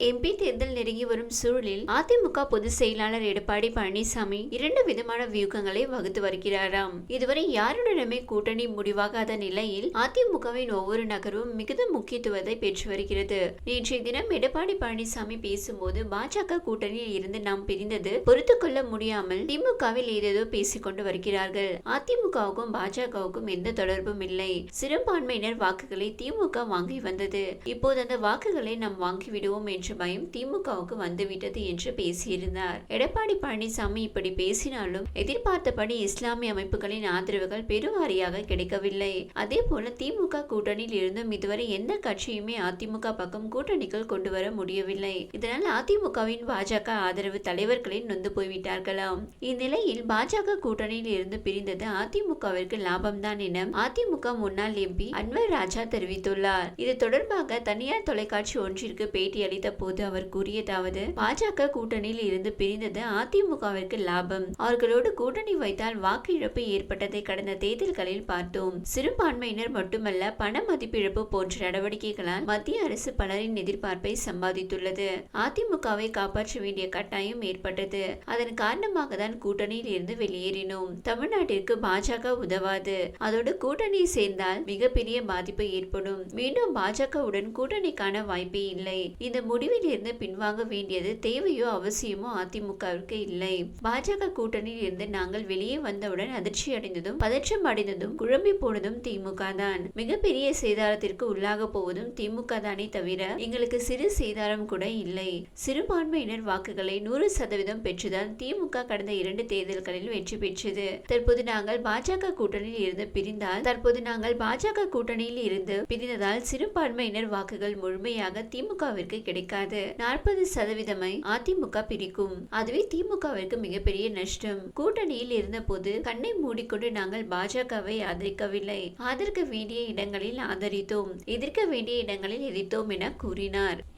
MP தேர்தல் நெருங்கி வரும் சூழலில் அதிமுக பொதுச் செயலாளர் எடப்பாடி பழனிசாமி இரண்டு விதமான வியூகங்களை வகுத்து வருகிறாராம். இதுவரை யாருடனுமே கூட்டணி முடிவாகாத நிலையில் அதிமுகவின் ஒவ்வொரு நகரும் மிகுந்த முக்கியத்துவத்தை பெற்று வருகிறது. நேற்றைய தினம் எடப்பாடி பழனிசாமி பேசும்போது பாஜக கூட்டணியில் இருந்து நாம் பிரிந்தது பொறுத்து கொள்ள முடியாமல் திமுகவில் ஏதேதோ பேசிக் கொண்டு வருகிறார்கள். அதிமுகவுக்கும் பாஜகவுக்கும் எந்த தொடர்பும் இல்லை. சிறுபான்மையினர் வாக்குகளை திமுக வாங்கி வந்தது. இப்போது அந்த வாக்குகளை நாம் வாங்கிவிடுவோம் என்று என்ற பயம் திமுகவுக்கு வந்துவிட்டது என்று பேசியிருந்தார். எடப்பாடி பழனிசாமி இப்படி பேசினாலும் எதிர்பார்த்தபடி இஸ்லாமிய அமைப்புகளின் ஆதரவுகள் பெருவாரியாக கிடைக்கவில்லை. அதே போல திமுக கூட்டணியில் இருந்தும் இதுவரை எந்த கட்சியுமே அதிமுக பக்கம் கூட்டணிகள் கொண்டு வர முடியவில்லை. இதனால் அதிமுகவின் பாஜக ஆதரவு தலைவர்களே நொந்து போய்விட்டார்களாம். இந்நிலையில் பாஜக கூட்டணியில் இருந்து பிரிந்தது அதிமுகவிற்கு லாபம்தான் என அதிமுக முன்னாள் எம்பி அன்வர் ராஜா தெரிவித்துள்ளார். இது தொடர்பாக தனியார் தொலைக்காட்சி ஒன்றிற்கு பேட்டியளித்த போது அவர் கூறியதாவது பாஜக கூட்டணியில் இருந்து பிரிந்தது அதிமுகவிற்கு லாபம். அவர்களோடு கூட்டணி வைத்தால் வாக்கு இழப்பு ஏற்பட்டதை கடந்த தேர்தல்களில் பார்த்தோம். சிறுபான்மையினர் மட்டுமல்ல பண மதிப்பிழப்பு போன்ற நடவடிக்கைகளால் மத்திய அரசு பலரின் எதிர்பார்ப்பை சம்பாதித்துள்ளது. அதிமுகவை காப்பாற்ற வேண்டிய கட்டாயம் ஏற்பட்டது. அதன் காரணமாக தான் கூட்டணியில் இருந்து வெளியேறினோம். தமிழ்நாட்டிற்கு பாஜக உதவாது. அதோடு கூட்டணி சேர்ந்தால் மிகப்பெரிய பாதிப்பு ஏற்படும். மீண்டும் பாஜகவுடன் கூட்டணிக்கான வாய்ப்பே இல்லை. இந்த முடிவு முடிவிலிருந்து பின்வாங்க வேண்டியது தேவையோ அவசியமோ அதிமுகவிற்கு இல்லை. பாஜக கூட்டணியில் இருந்து நாங்கள் வெளியே வந்தவுடன் அதிர்ச்சி அடைந்ததும் பதற்றம் அடைந்ததும் குழம்பி போனதும் திமுக தான். மிகப்பெரிய சேதாரத்திற்கு உள்ளாக போவதும் திமுக தானே தவிர எங்களுக்கு சிறு சேதாரம் கூட இல்லை. சிறுபான்மையினர் வாக்குகளை நூறு சதவீதம் பெற்றுதான் திமுக கடந்த இரண்டு தேர்தல்களில் வெற்றி பெற்றது. தற்போது நாங்கள் பாஜக கூட்டணியில் இருந்து பிரிந்தால் தற்போது நாங்கள் பாஜக கூட்டணியில் இருந்து பிரிந்ததால் சிறுபான்மையினர் வாக்குகள் முழுமையாக திமுகவிற்கு கிடைக்காது. நாற்பது சதவீதமை அதிமுக பிரிக்கும். அதுவே திமுகவிற்கு மிகப்பெரிய நஷ்டம். கூட்டணியில் இருந்தபோது கண்ணை மூடிக்கொண்டு நாங்கள் பாஜகவை ஆதரிக்கவில்லை. ஆதரிக்க வேண்டிய இடங்களில் ஆதரித்தோம். எதிர்க்க வேண்டிய இடங்களில் எதிர்த்தோம் என கூறினார்.